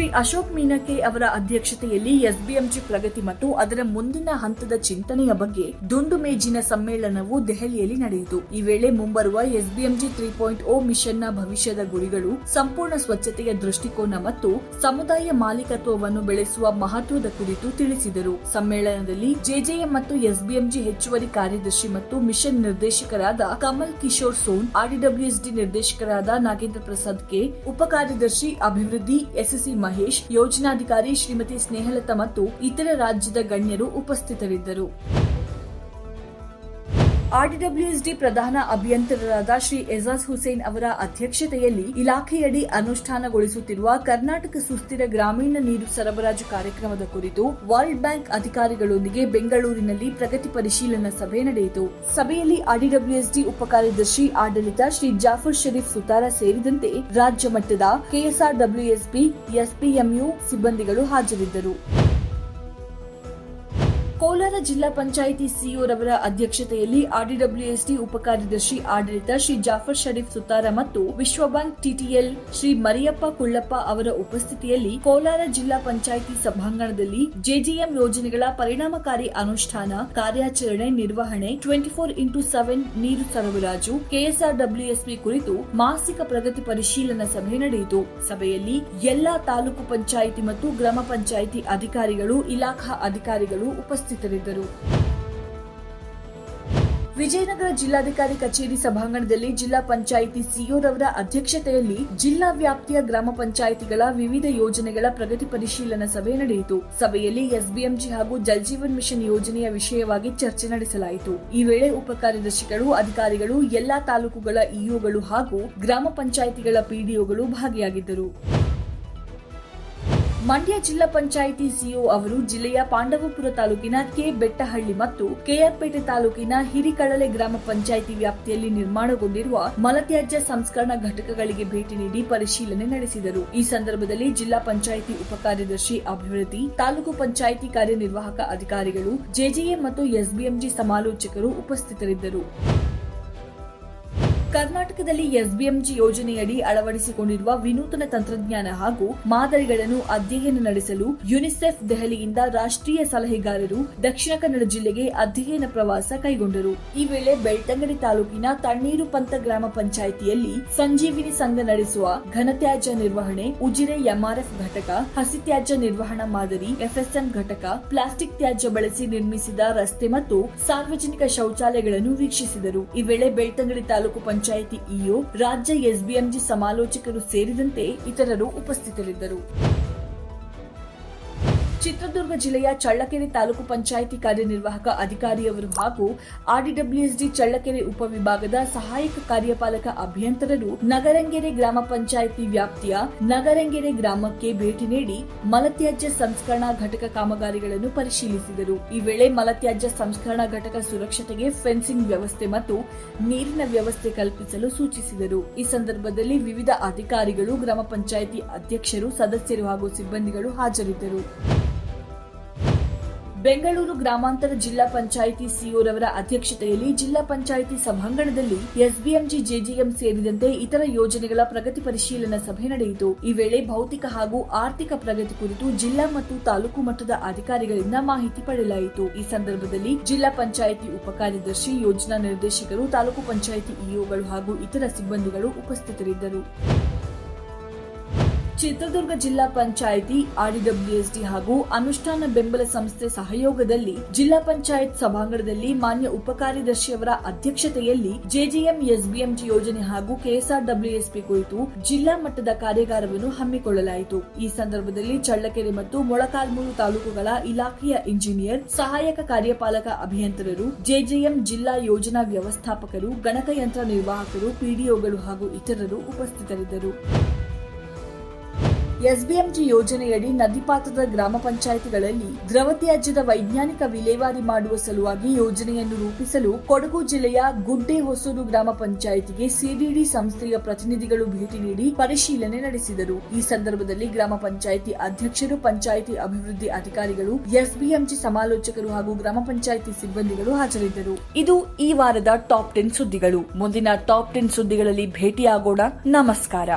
ಶ್ರೀ ಅಶೋಕ್ ಮೀನಕೆ ಅವರ ಅಧ್ಯಕ್ಷತೆಯಲ್ಲಿ ಎಸ್ಬಿಎಂಜಿ ಪ್ರಗತಿ ಮತ್ತು ಅದರ ಮುಂದಿನ ಹಂತದ ಚಿಂತನೆಯ ಬಗ್ಗೆ ದುಂಡು ಮೇಜಿನ ಸಮ್ಮೇಳನವು ದೆಹಲಿಯಲ್ಲಿ ನಡೆಯಿತು. ಈ ವೇಳೆ ಮುಂಬರುವ ಎಸ್ಬಿಎಂಜಿ ತ್ರೀ ಪಾಯಿಂಟ್ ಓ ಮಿಷನ್ನ ಭವಿಷ್ಯದ ಗುರಿಗಳು, ಸಂಪೂರ್ಣ ಸ್ವಚ್ಛತೆಯ ದೃಷ್ಟಿಕೋನ ಮತ್ತು ಸಮುದಾಯ ಮಾಲೀಕತ್ವವನ್ನು ಬೆಳೆಸುವ ಮಹತ್ವದ ಕುರಿತು ತಿಳಿಸಿದರು. ಸಮ್ಮೇಳನದಲ್ಲಿ ಜೆಜೆಎಂ ಮತ್ತು ಎಸ್ಬಿಎಂಜಿ ಹೆಚ್ಚುವರಿ ಕಾರ್ಯದರ್ಶಿ ಮತ್ತು ಮಿಷನ್ ನಿರ್ದೇಶಕರಾದ ಕಮಲ್ ಕಿಶೋರ್ ಸೋನ್ ಆರ್ಡಿಡಬ್ಲ್ಯೂಎಸ್ಡಿ ನಿರ್ದೇಶಕರಾದ ನಾಗೇಂದ್ರ ಪ್ರಸಾದ್ ಕೆ ಉಪ ಕಾರ್ಯದರ್ಶಿ ಅಭಿವೃದ್ಧಿ ಎಸ್ಎಸ್ಸಿ ಮಹೇಶ್ ಯೋಜನಾಧಿಕಾರಿ ಶ್ರೀಮತಿ ಸ್ನೇಹಲತಾ ಮತ್ತು ಇತರ ರಾಜ್ಯದ ಗಣ್ಯರು ಉಪಸ್ಥಿತರಿದ್ದರು. ಆರ್ಡಿಡಬ್ಲ್ಯೂಎಸ್ಡಿ ಪ್ರಧಾನ ಅಭಿಯಂತರರಾದ ಶ್ರೀ ಎಜಾಜ್ ಹುಸೇನ್ ಅವರ ಅಧ್ಯಕ್ಷತೆಯಲ್ಲಿ ಇಲಾಖೆಯಡಿ ಅನುಷ್ಠಾನಗೊಳಿಸುತ್ತಿರುವ ಕರ್ನಾಟಕ ಸುಸ್ಥಿರ ಗ್ರಾಮೀಣ ನೀರು ಸರಬರಾಜು ಕಾರ್ಯಕ್ರಮದ ಕುರಿತು ವರ್ಲ್ಡ್ ಬ್ಯಾಂಕ್ ಅಧಿಕಾರಿಗಳೊಂದಿಗೆ ಬೆಂಗಳೂರಿನಲ್ಲಿ ಪ್ರಗತಿ ಪರಿಶೀಲನಾ ಸಭೆ ನಡೆಯಿತು. ಸಭೆಯಲ್ಲಿ ಆರ್ಡಿಡಬ್ಲ್ಯೂಎಸ್ಡಿ ಉಪಕಾರ್ಯದರ್ಶಿ ಆಡಳಿತ ಶ್ರೀ ಜಾಫರ್ ಷರೀಫ್ ಸುತಾರ ಸೇರಿದಂತೆ ರಾಜ್ಯ ಮಟ್ಟದ ಕೆಎಸ್ಆರ್ಡಬ್ಲ್ಯೂಎಸ್ಪಿ, ಎಸ್ಪಿಎಂಯು ಸಿಬ್ಬಂದಿಗಳು ಹಾಜರಿದ್ದರು. ಕೋಲಾರ ಜಿಲ್ಲಾ ಪಂಚಾಯಿತಿ ಸಿಇಒ ರವರ ಅಧ್ಯಕ್ಷತೆಯಲ್ಲಿ ಆರ್ಡಿಡಬ್ಲ್ಯೂಎಸ್ಡಿ ಉಪಕಾರ್ಯದರ್ಶಿ ಆಡಳಿತ ಶ್ರೀ ಜಾಫರ್ ಷರೀಫ್ ಸುತಾರ ಮತ್ತು ವಿಶ್ವ ಬ್ಯಾಂಕ್ ಟಿಟಿಎಲ್ ಶ್ರೀ ಮರಿಯಪ್ಪ ಕುಳ್ಳಪ್ಪ ಅವರ ಉಪಸ್ಥಿತಿಯಲ್ಲಿ ಕೋಲಾರ ಜಿಲ್ಲಾ ಪಂಚಾಯಿತಿ ಸಭಾಂಗಣದಲ್ಲಿ ಜೆಜಿಎಂ ಯೋಜನೆಗಳ ಪರಿಣಾಮಕಾರಿ ಅನುಷ್ಠಾನ, ಕಾರ್ಯಾಚರಣೆ, ನಿರ್ವಹಣೆ, ಟ್ವೆಂಟಿ ಫೋರ್ ಇಂಟು ಸೆವೆನ್ ನೀರು ಸರಬರಾಜು ಕೆಎಸ್ಆರ್ಡಬ್ಲ್ಯೂಎಸ್ಪಿ ಕುರಿತು ಮಾಸಿಕ ಪ್ರಗತಿ ಪರಿಶೀಲನಾ ಸಭೆ ನಡೆಯಿತು. ಸಭೆಯಲ್ಲಿ ಎಲ್ಲಾ ತಾಲೂಕು ಪಂಚಾಯಿತಿ ಮತ್ತು ಗ್ರಾಮ ಪಂಚಾಯಿತಿ ಅಧಿಕಾರಿಗಳು, ಇಲಾಖಾ ಅಧಿಕಾರಿಗಳು ಉಪಸ್ಥಿತರಿದ್ದರು ವಿಜಯನಗರ ಜಿಲ್ಲಾಧಿಕಾರಿ ಕಚೇರಿ ಸಭಾಂಗಣದಲ್ಲಿ ಜಿಲ್ಲಾ ಪಂಚಾಯಿತಿ ಸಿಇಒ ರವರ ಅಧ್ಯಕ್ಷತೆಯಲ್ಲಿ ಜಿಲ್ಲಾ ವ್ಯಾಪ್ತಿಯ ಗ್ರಾಮ ಪಂಚಾಯಿತಿಗಳ ವಿವಿಧ ಯೋಜನೆಗಳ ಪ್ರಗತಿ ಪರಿಶೀಲನಾ ಸಭೆ ನಡೆಯಿತು. ಸಭೆಯಲ್ಲಿ ಎಸ್ಬಿಎಂಜಿ ಹಾಗೂ ಜಲ್ಜೀವನ್ ಮಿಷನ್ ಯೋಜನೆಯ ವಿಷಯವಾಗಿ ಚರ್ಚೆ ನಡೆಸಲಾಯಿತು. ಈ ವೇಳೆ ಉಪ ಕಾರ್ಯದರ್ಶಿಗಳು, ಅಧಿಕಾರಿಗಳು, ಎಲ್ಲಾ ತಾಲೂಕುಗಳ ಇಒಗಳು ಹಾಗೂ ಗ್ರಾಮ ಪಂಚಾಯಿತಿಗಳ ಪಿಡಿಒಗಳು ಭಾಗಿಯಾಗಿದ್ದರು. ಮಂಡ್ಯ ಜಿಲ್ಲಾ ಪಂಚಾಯಿತಿ ಸಿಇಒ ಅವರು ಜಿಲ್ಲೆಯ ಪಾಂಡವಪುರ ತಾಲೂಕಿನ ಕೆ ಬೆಟ್ಟಹಳ್ಳಿ ಮತ್ತು ಕೆಆರ್ಪೇಟೆ ತಾಲೂಕಿನ ಹಿರಿಕಡಲೆ ಗ್ರಾಮ ಪಂಚಾಯಿತಿ ವ್ಯಾಪ್ತಿಯಲ್ಲಿ ನಿರ್ಮಾಣಗೊಂಡಿರುವ ಮಲತ್ಯಾಜ್ಯ ಸಂಸ್ಕರಣಾ ಘಟಕಗಳಿಗೆ ಭೇಟಿ ನೀಡಿ ಪರಿಶೀಲನೆ ನಡೆಸಿದರು. ಈ ಸಂದರ್ಭದಲ್ಲಿ ಜಿಲ್ಲಾ ಪಂಚಾಯಿತಿ ಉಪಕಾರ್ಯದರ್ಶಿ ಅಭಿವೃದ್ಧಿ, ತಾಲೂಕು ಪಂಚಾಯಿತಿ ಕಾರ್ಯನಿರ್ವಾಹಕ ಅಧಿಕಾರಿಗಳು, ಜೆಜೆಎಂ ಮತ್ತು ಎಸ್ಬಿಎಂಜಿ ಸಮಾಲೋಚಕರು ಉಪಸ್ಥಿತರಿದ್ದರು. ಕರ್ನಾಟಕದಲ್ಲಿ ಎಸ್ಬಿಎಂಜಿ ಯೋಜನೆಯಡಿ ಅಳವಡಿಸಿಕೊಂಡಿರುವ ವಿನೂತನ ತಂತ್ರಜ್ಞಾನ ಹಾಗೂ ಮಾದರಿಗಳನ್ನು ಅಧ್ಯಯನ ನಡೆಸಲು ಯುನಿಸೆಫ್ ದೆಹಲಿಯಿಂದ ರಾಷ್ಟ್ರೀಯ ಸಲಹೆಗಾರರು ದಕ್ಷಿಣ ಕನ್ನಡ ಜಿಲ್ಲೆಗೆ ಅಧ್ಯಯನ ಪ್ರವಾಸ ಕೈಗೊಂಡರು. ಈ ವೇಳೆ ಬೆಳ್ತಂಗಡಿ ತಾಲೂಕಿನ ತಣ್ಣೀರು ಪಂತ ಗ್ರಾಮ ಪಂಚಾಯಿತಿಯಲ್ಲಿ ಸಂಜೀವಿನಿ ಸಂಘ ನಡೆಸುವ ಘನತ್ಯಾಜ್ಯ ನಿರ್ವಹಣೆ, ಉಜಿರೆ ಎಂಆರ್ಎಫ್ ಘಟಕ, ಹಸಿತ್ಯಾಜ್ಯ ನಿರ್ವಹಣಾ ಮಾದರಿ, ಎಫ್ಎಸ್ಎಂ ಘಟಕ, ಪ್ಲಾಸ್ಟಿಕ್ ತ್ಯಾಜ್ಯ ಬಳಸಿ ನಿರ್ಮಿಸಿದ ರಸ್ತೆ ಮತ್ತು ಸಾರ್ವಜನಿಕ ಶೌಚಾಲಯಗಳನ್ನು ವೀಕ್ಷಿಸಿದರು. ಈ ವೇಳೆ ಬೆಳ್ತಂಗಡಿ ತಾಲೂಕು ಪಂಚಾಯಿತಿ ಇಒ ರಾಜ್ಯ ಎಸ್ಬಿಎಂಜಿ ಸಮಾಲೋಚಕರು ಸೇರಿದಂತೆ ಇತರರು ಉಪಸ್ಥಿತರಿದ್ದರು. ಚಿತ್ರದುರ್ಗ ಜಿಲ್ಲೆಯ ಚಳ್ಳಕೆರೆ ತಾಲೂಕು ಪಂಚಾಯಿತಿ ಕಾರ್ಯನಿರ್ವಾಹಕ ಅಧಿಕಾರಿಯವರು ಹಾಗೂ ಆರ್ಡಿಡಬ್ಲ್ಯೂಎಸ್ಡಿ ಚಳ್ಳಕೆರೆ ಉಪವಿಭಾಗದ ಸಹಾಯಕ ಕಾರ್ಯಪಾಲಕ ಅಭಿಯಂತರರು ನಗರಂಗೆರೆ ಗ್ರಾಮ ಪಂಚಾಯಿತಿ ವ್ಯಾಪ್ತಿಯ ನಗರಂಗೆರೆ ಗ್ರಾಮಕ್ಕೆ ಭೇಟಿ ನೀಡಿ ಮಲತ್ಯಾಜ್ಯ ಸಂಸ್ಕರಣಾ ಘಟಕ ಕಾಮಗಾರಿಗಳನ್ನು ಪರಿಶೀಲಿಸಿದರು. ಈ ವೇಳೆ ಮಲತ್ಯಾಜ್ಯ ಸಂಸ್ಕರಣಾ ಘಟಕ ಸುರಕ್ಷತೆಗೆ ಫೆನ್ಸಿಂಗ್ ವ್ಯವಸ್ಥೆ ಮತ್ತು ನೀರಿನ ವ್ಯವಸ್ಥೆ ಕಲ್ಪಿಸಲು ಸೂಚಿಸಿದರು. ಈ ಸಂದರ್ಭದಲ್ಲಿ ವಿವಿಧ ಅಧಿಕಾರಿಗಳು, ಗ್ರಾಮ ಪಂಚಾಯಿತಿ ಅಧ್ಯಕ್ಷರು, ಸದಸ್ಯರು ಹಾಗೂ ಸಿಬ್ಬಂದಿಗಳು ಹಾಜರಿದ್ದರು. ಬೆಂಗಳೂರು ಗ್ರಾಮಾಂತರ ಜಿಲ್ಲಾ ಪಂಚಾಯಿತಿ ಸಿಒರವರ ಅಧ್ಯಕ್ಷತೆಯಲ್ಲಿ ಜಿಲ್ಲಾ ಪಂಚಾಯಿತಿ ಸಭಾಂಗಣದಲ್ಲಿ ಎಸ್ಬಿಎಂಜಿ ಜೆಜಿಎಂ ಸೇರಿದಂತೆ ಇತರ ಯೋಜನೆಗಳ ಪ್ರಗತಿ ಪರಿಶೀಲನಾ ಸಭೆ ನಡೆಯಿತು. ಈ ವೇಳೆ ಭೌತಿಕ ಹಾಗೂ ಆರ್ಥಿಕ ಪ್ರಗತಿ ಕುರಿತು ಜಿಲ್ಲಾ ಮತ್ತು ತಾಲೂಕು ಮಟ್ಟದ ಅಧಿಕಾರಿಗಳಿಂದ ಮಾಹಿತಿ ಪಡೆಯಲಾಯಿತು. ಈ ಸಂದರ್ಭದಲ್ಲಿ ಜಿಲ್ಲಾ ಪಂಚಾಯಿತಿ ಉಪಕಾರ್ಯದರ್ಶಿ, ಯೋಜನಾ ನಿರ್ದೇಶಕರು, ತಾಲೂಕು ಪಂಚಾಯಿತಿ ಇಒಗಳು ಹಾಗೂ ಇತರ ಸಿಬ್ಬಂದಿಗಳು ಉಪಸ್ಥಿತರಿದ್ದರು. ಚಿತ್ರದುರ್ಗ ಜಿಲ್ಲಾ ಪಂಚಾಯಿತಿ ಆರ್ಡಿಡಬ್ಲ್ಯೂಎಸ್ಡಿ ಹಾಗೂ ಅನುಷ್ಠಾನ ಬೆಂಬಲ ಸಂಸ್ಥೆ ಸಹಯೋಗದಲ್ಲಿ ಜಿಲ್ಲಾ ಪಂಚಾಯತ್ ಸಭಾಂಗಣದಲ್ಲಿ ಮಾನ್ಯ ಉಪಕಾರ್ಯದರ್ಶಿಯವರ ಅಧ್ಯಕ್ಷತೆಯಲ್ಲಿ ಜೆಜೆಎಂ, ಎಸ್ಬಿಎಂಜಿ ಯೋಜನೆ ಹಾಗೂ ಕೆಎಸ್ಆರ್ಡಬ್ಲ್ಯೂಎಸ್ಪಿ ಕುರಿತು ಜಿಲ್ಲಾ ಮಟ್ಟದ ಕಾರ್ಯಾಗಾರವನ್ನು ಹಮ್ಮಿಕೊಳ್ಳಲಾಯಿತು. ಈ ಸಂದರ್ಭದಲ್ಲಿ ಚಳ್ಳಕೆರೆ ಮತ್ತು ಮೊಳಕಾಲ್ಮೂರು ತಾಲೂಕುಗಳ ಇಲಾಖೆಯ ಇಂಜಿನಿಯರ್, ಸಹಾಯಕ ಕಾರ್ಯಪಾಲಕ ಅಭಿಯಂತರರು, ಜೆಜೆಎಂ ಜಿಲ್ಲಾ ಯೋಜನಾ ವ್ಯವಸ್ಥಾಪಕರು, ಗಣಕಯಂತ್ರ ನಿರ್ವಾಹಕರು, ಪಿಡಿಒಗಳು ಹಾಗೂ ಇತರರು ಉಪಸ್ಥಿತರಿದ್ದರು. ಎಸ್ಬಿಎಂಜಿ ಯೋಜನೆಯಡಿ ನದಿಪಾತ್ರದ ಗ್ರಾಮ ಪಂಚಾಯಿತಿಗಳಲ್ಲಿ ದ್ರವ ತ್ಯಾಜ್ಯದ ವೈಜ್ಞಾನಿಕ ವಿಲೇವಾರಿ ಮಾಡುವ ಸಲುವಾಗಿ ಯೋಜನೆಯನ್ನು ರೂಪಿಸಲು ಕೊಡಗು ಜಿಲ್ಲೆಯ ಗುಡ್ಡೆ ಹೊಸೂರು ಗ್ರಾಮ ಪಂಚಾಯಿತಿಗೆ ಸಿಡಿಡಿ ಸಂಸ್ಥೆಯ ಪ್ರತಿನಿಧಿಗಳು ಭೇಟಿ ನೀಡಿ ಪರಿಶೀಲನೆ ನಡೆಸಿದರು. ಈ ಸಂದರ್ಭದಲ್ಲಿ ಗ್ರಾಮ ಪಂಚಾಯಿತಿ ಅಧ್ಯಕ್ಷರು, ಪಂಚಾಯಿತಿ ಅಭಿವೃದ್ಧಿ ಅಧಿಕಾರಿಗಳು, ಎಸ್ಬಿಎಂಜಿ ಸಮಾಲೋಚಕರು ಹಾಗೂ ಗ್ರಾಮ ಪಂಚಾಯಿತಿ ಸಿಬ್ಬಂದಿಗಳು ಹಾಜರಿದ್ದರು. ಇದು ಈ ವಾರದ ಟಾಪ್ ಟೆನ್ ಸುದ್ದಿಗಳು. ಮುಂದಿನ ಟಾಪ್ ಟೆನ್ ಸುದ್ದಿಗಳಲ್ಲಿ ಭೇಟಿಯಾಗೋಣ. ನಮಸ್ಕಾರ.